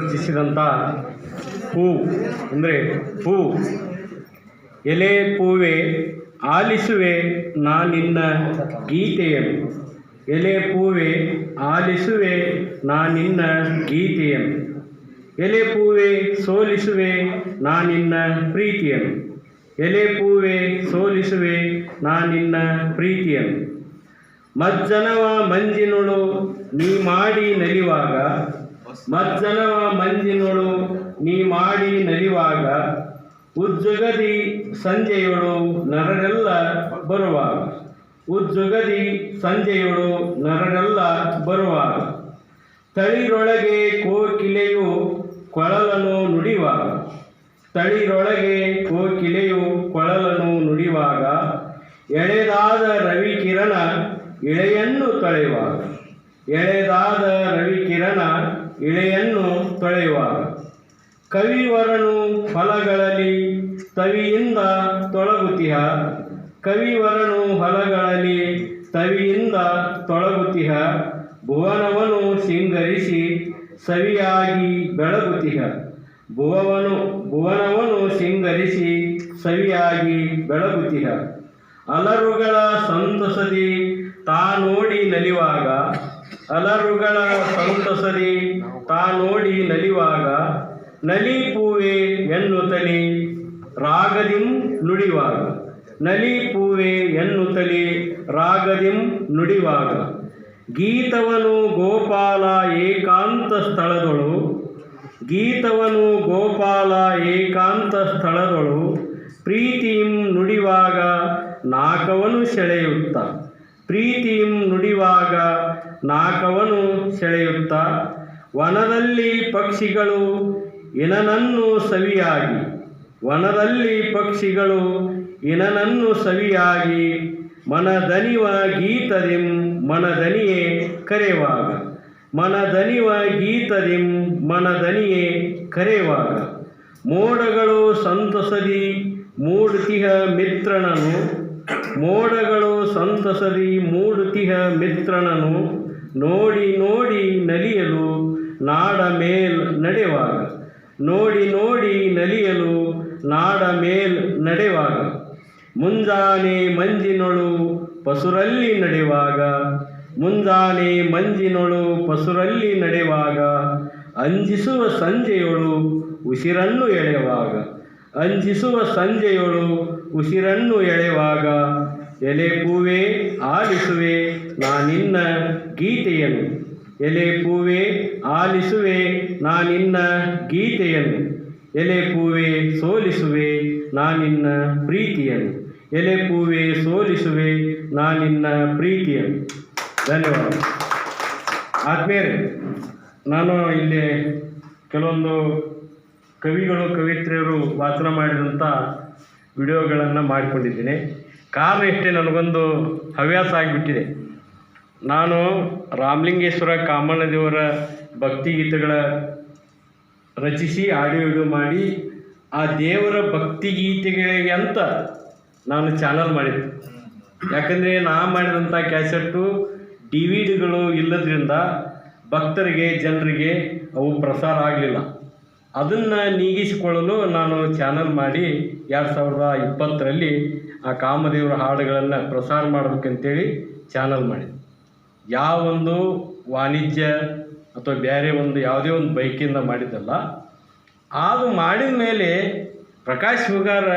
ರಚಿಸಿದಂಥ ಹೂ ಅಂದರೆ ಹೂ. ಎಲೆ ಪೂವೆ ಆಲಿಸುವೆ ನಾ ನಿನ್ನ ಗೀತೆಯನ್ನು ಎಲೆ ಪೂವೆ ಆಲಿಸುವೆ ನಾನಿನ್ನ ಗೀತೆಯನ್ನು ಎಲೆ ಪೂವೆ ಸೋಲಿಸುವೆ ನಾನಿನ್ನ ಪ್ರೀತಿಯನ್ನು ಎಲೆ ಪೂವೆ ಸೋಲಿಸುವೆ ನಾನಿನ್ನ ಪ್ರೀತಿಯನ್ನು ಮಜ್ಜನವ ಮಂಜಿನೊಳು ನೀ ಮಾಡಿ ನಲಿವಾಗ ಮಜ್ಜನವ ಮಂಜಿನೊಳು, ನೀ ಮಾಡಿ ನಲಿವಾಗ, ಉಜ್ಜುಗದಿ ಸಂಜೆಯೊಳು ನರರೆಲ್ಲ ಬರುವಾಗ. ಉಜ್ಜುಗದಿ ಸಂಜೆಯೊಳು ನರರೆಲ್ಲ ಬರುವಾಗ. ತಳಿರೊಳಗೆ ಕೋಕಿಲೆಯು ಕೊಳಲನು ನುಡಿವಾಗ. ತಳಿರೊಳಗೆ ಕೋಕಿಲೆಯು ಕೊಳಲನು ನುಡಿವಾಗ. ಎಳೆದಾದ ರವಿಕಿರಣ ಇಳೆಯನ್ನು ತಳೆಯುವಾಗ. ಎಳೆದಾದ ರವಿಕಿರಣ ಇಳೆಯನ್ನು ತೊಳೆಯುವ ಕವಿವರನು ಫಲಗಳಲ್ಲಿ ತವಿಯಿಂದ ತೊಳಗುತಿಹ, ಕವಿವರನು ಹೊಲಗಳಲ್ಲಿ ತವಿಯಿಂದ ತೊಳಗುತಿಹ, ಭುವನವನು ಸಿಂಗರಿಸಿ ಸವಿಯಾಗಿ ಬೆಳಗುತಿಹ, ಭುವವನು, ಭುವನವನು ಸಿಂಗರಿಸಿ ಸವಿಯಾಗಿ ಬೆಳಗುತಿಹ. ಅಲರುಗಳ ಸಂತಸದಿ ತಾ ನೋಡಿ ನಲಿವಾಗ ಅಲರುಗಳ ಸಂತಸರಿ ತಾ ನೋಡಿ ನಲಿವಾಗ, ನಲಿ ಪೂವೆ ಎನ್ನುತ್ತಲಿ ರಾಗದಿಂ ನುಡಿವಾಗ. ನಲಿ ಪೂವೆ ಎನ್ನುತ್ತಲಿ ರಾಗದಿಂ ನುಡಿವಾಗ. ಗೀತವನು ಗೋಪಾಲ ಏಕಾಂತ ಸ್ಥಳದೊಳು, ಗೀತವನು ಗೋಪಾಲ ಏಕಾಂತ ಸ್ಥಳದೊಳು ಪ್ರೀತಿಯಂ ನುಡಿವಾಗ ನಾಕವನು ಸೆಳೆಯುತ್ತ. ಪ್ರೀತಿಂ ನುಡಿವಾಗ ನಾಕವನು ಸೆಳೆಯುತ್ತ, ವನದಲ್ಲಿ ಪಕ್ಷಿಗಳು ಇನನನ್ನು ಸವಿಯಾಗಿ, ವನದಲ್ಲಿ ಪಕ್ಷಿಗಳು ಇನನನ್ನು ಸವಿಯಾಗಿ, ಮನದನಿವ ಗೀತದಿಂ ಮನದನಿಯೇ ಕರೆವಾಗ, ಮನದನಿವ ಗೀತದಿಂ ಮನದನಿಯೇ ಕರೆವಾಗ, ಮೋಡಗಳು ಸಂತಸದಿ, ಮೂಡುತಿಹ ಮಿತ್ರನನು ಮೋಡಗಳು ಸಂತಸರಿ ಮೂಡುತಿಹ ಮಿತ್ರನನು ನೋಡಿ ನೋಡಿ ನಲಿಯಲು ನಾಡ ಮೇಲ್ ನಡೆವಾಗ. ನೋಡಿ ನೋಡಿ ನಲಿಯಲು ನಾಡ ಮೇಲ್ ನಡೆವಾಗ. ಮುಂಜಾನೆ ಮಂಜಿನೊಳು ಪಸುರಲ್ಲಿ ನಡೆವಾಗ. ಮುಂಜಾನೆ ಮಂಜಿನೊಳು ಪಸುರಲ್ಲಿ ನಡೆವಾಗ. ಅಂಜಿಸುವ ಸಂಜೆಯೊಳು ಉಸಿರನ್ನು ಎಳೆವಾಗ. ಅಂಜಿಸುವ ಸಂಜೆಯೊಳು ಉಸಿರನ್ನು ಎಳೆವಾಗ ಎಲೆ ಪೂವೆ ಆಲಿಸುವೆ ನಾನಿನ್ನ ಗೀತೆಯನು ಎಲೆ ಪೂವೆ ಆಲಿಸುವೆ ನಾನಿನ್ನ ಗೀತೆಯನು ಎಲೆ ಪೂವೆ ಸೋಲಿಸುವೆ ನಾನಿನ್ನ ಪ್ರೀತಿಯನ್ನು. ಎಲೆ ಪೂವೆ ಸೋಲಿಸುವೆ ನಾನಿನ್ನ ಪ್ರೀತಿಯನ್ನು. ಧನ್ಯವಾದ. ಆದ್ಮೇಲೆ ನಾನು ಇಲ್ಲಿ ಕೆಲವೊಂದು ಕವಿಗಳು, ಕವಿತ್ರಿಯರು ವಾಚನ ಮಾಡಿದಂಥ ವಿಡಿಯೋಗಳನ್ನು ಮಾಡಿಕೊಂಡಿದ್ದೀನಿ. ಕಾರಣ ಇಷ್ಟೇ, ನನಗೊಂದು ಹವ್ಯಾಸ ಆಗಿಬಿಟ್ಟಿದೆ. ನಾನು ರಾಮಲಿಂಗೇಶ್ವರ ಕಾಮಣ್ಣದೇವರ ಭಕ್ತಿಗೀತೆಗಳ ರಚಿಸಿ, ಆಡಿಯೋ ವಿಡಿಯೋ ಮಾಡಿ, ಆ ದೇವರ ಭಕ್ತಿಗೀತೆಗಳಿಗೆ ಅಂತ ನಾನು ಚಾನಲ್ ಮಾಡಿದ್ದೆ. ಯಾಕಂದರೆ ನಾ ಮಾಡಿದಂಥ ಕ್ಯಾಸೆಟ್ಟು, ಡಿ ವಿ ಡಿಗಳು ಇಲ್ಲದ್ರಿಂದ ಭಕ್ತರಿಗೆ, ಜನರಿಗೆ ಅವು ಪ್ರಸಾರ ಆಗಲಿಲ್ಲ. ಅದನ್ನು ನೀಗಿಸಿಕೊಳ್ಳಲು ನಾನು ಚಾನಲ್ ಮಾಡಿ ಎರಡು ಸಾವಿರದ ಇಪ್ಪತ್ತರಲ್ಲಿ ಆ ಕಾಮದೇವರ ಹಾಡುಗಳನ್ನು ಪ್ರಸಾರ ಮಾಡಬೇಕಂತೇಳಿ ಚಾನಲ್ ಮಾಡಿದೆ. ಯಾವ ಒಂದು ವಾಣಿಜ್ಯ ಅಥವಾ ಬೇರೆ ಒಂದು ಯಾವುದೇ ಒಂದು ಬೈಕಿಂದ ಮಾಡಿದ್ದಲ್ಲ, ಅದು ಮಾಡಿದ ಮೇಲೆ ಪ್ರಕಾಶ್ ಹುಗಾರ